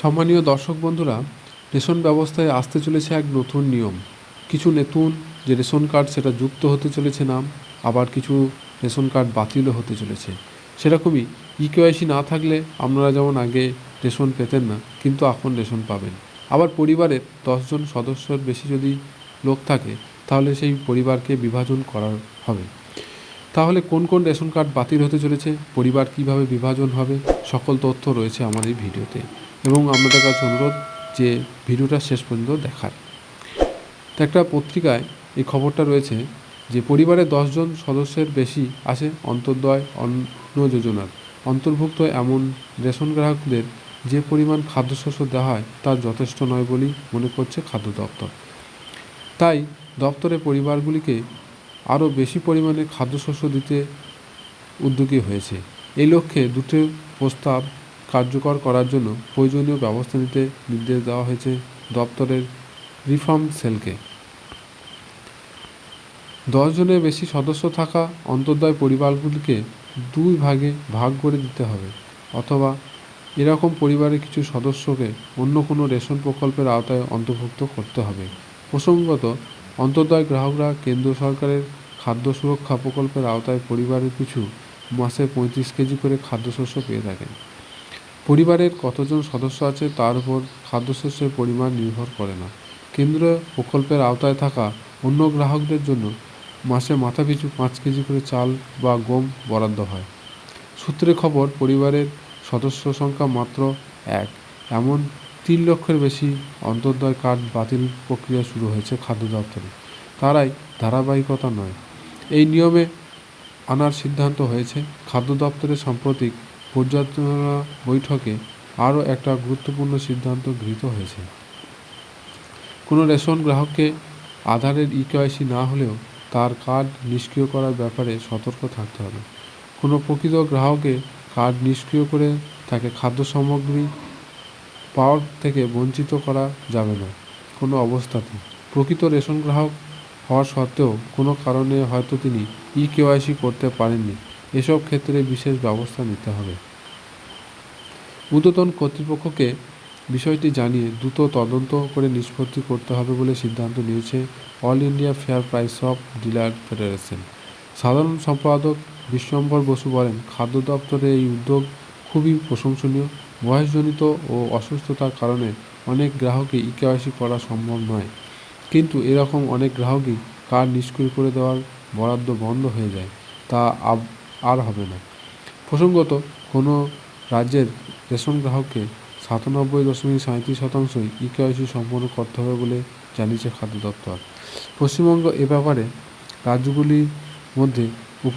সম্মানীয় দর্শক বন্ধুরা, রেশন ব্যবস্থায় আসতে চলেছে এক নতুন নিয়ম। কিছু নতুন যে রেশন কার্ড সেটা যুক্ত হতে চলেছে নাম, আবার কিছু রেশন কার্ড বাতিলও হতে চলেছে। সেরকমই ইকেওয়াইসি না থাকলে আপনারা যেমন আগে রেশন পেতেন না, কিন্তু এখন রেশন পাবেন। আবার পরিবারের দশজন সদস্যর বেশি যদি লোক থাকে, তাহলে সেই পরিবারকে বিভাজন করা হবে। তাহলে কোন কোন রেশন কার্ড বাতিল হতে চলেছে? পরিবার কীভাবে বিভাজন হবে? সকল তথ্য রয়েছে আমার এই ভিডিওতে। এবং আপনাদের কাছে অনুরোধ যে ভিডিওটা শেষ পর্যন্ত দেখার। তো একটা পত্রিকায় এই খবরটা রয়েছে যে পরিবারের দশজন সদস্যের বেশি আছে অন্তর্দয়, অন্ন যোজনার। অন্তর্ভুক্ত এমন রেশন গ্রাহকদের যে পরিমাণ খাদ্যশস্য দেওয়া হয় তা যথেষ্ট নয় বলেই মনে করছে খাদ্য দপ্তর। তাই দপ্তরের পরিবারগুলিকে আরও বেশি পরিমাণে খাদ্যশস্য দিতে উদ্যোগী হয়েছে। এই লক্ষ্যে দুটো প্রস্তাব কার্যকর করার জন্য প্রয়োজনীয় ব্যবস্থা নিতে নির্দেশ দেওয়া হয়েছে দপ্তরের রিফর্ম সেলকে। দশ জনের বেশি সদস্য থাকা অন্তর্দয় পরিবারগুলিকে দুই ভাগে ভাগ করে দিতে হবে, অথবা এরকম পরিবারের কিছু সদস্যকে অন্য কোনো রেশন প্রকল্পের আওতায় অন্তর্ভুক্ত করতে হবে। প্রসঙ্গত, অন্তর্দয় গ্রাহকরা কেন্দ্র সরকারের খাদ্য সুরক্ষা প্রকল্পের আওতায় পরিবারের পিছু মাসে পঁয়ত্রিশ কেজি করে খাদ্যশস্য পেয়ে থাকেন। পরিবারের কতজন সদস্য আছে তার উপর খাদ্যশস্যের পরিমাণ নির্ভর করে না। কেন্দ্র প্রকল্পের আওতায় থাকা অন্য গ্রাহকদের জন্য মাসে মাথাপিছু পাঁচ কেজি করে চাল বা গম বরাদ্দ হয়। সূত্রে খবর, পরিবারের সদস্য সংখ্যা মাত্র এক। এমন তিন লক্ষের বেশি অন্তর্দয় কার্ড বাতিল প্রক্রিয়া শুরু হয়েছে খাদ্য দপ্তরে। তারাই ধারাবাহিকতা নয় এই নিয়মে আনার সিদ্ধান্ত হয়েছে। খাদ্য দপ্তরের সাম্প্রতিক পর্যালোচনা বৈঠকে আরও একটা গুরুত্বপূর্ণ সিদ্ধান্ত গৃহীত হয়েছে। কোনো রেশন গ্রাহককে আধারের ইকেওয়াইসি না হলেও তার কার্ড নিষ্ক্রিয় করার ব্যাপারে সতর্ক থাকতে হবে। কোনো প্রকৃত গ্রাহকে কার্ড নিষ্ক্রিয় করে তাকে খাদ্য সামগ্রী পাওয়ার থেকে বঞ্চিত করা যাবে না। কোনো অবস্থাতে প্রকৃত রেশন গ্রাহক হওয়া সত্ত্বেও কোনো কারণে হয়তো তিনি ই কেওয়াইসি করতে পারেননি। এসব ক্ষেত্রে বিশেষ ব্যবস্থা নিতে হবে। ঊর্ধ্বতন কর্তৃপক্ষকে বিষয়টি জানিয়ে দ্রুত তদন্ত করে নিষ্পত্তি করতে হবে বলে সিদ্ধান্ত নিয়েছে all India fair price of dealer federation. সাধারণ সম্পাদক বিশ্বম্বর বসু বলেন, খাদ্য দপ্তরের এই উদ্যোগ খুবই প্রশংসনীয়, বয়সজনিত ও অসুস্থতার কারণে অনেক গ্রাহকই ইকেওয়াইসি করা সম্ভব নয়। কিন্তু এরকম অনেক গ্রাহকই কার্ড নিষ্ক্রিয় করে দেওয়ার বরাদ্দ বন্ধ হয়ে যায়, তা আর হবে না। প্রসঙ্গত, কোনো রাজ্যের রেশন গ্রাহককে সাতানব্বই দশমিক সাঁত্রিশ শতাংশই ইকেওয়াইসি সম্পন্ন করতে হবে বলে জানিয়েছে খাদ্য দপ্তর। পশ্চিমবঙ্গ এ ব্যাপারে রাজ্যগুলির মধ্যে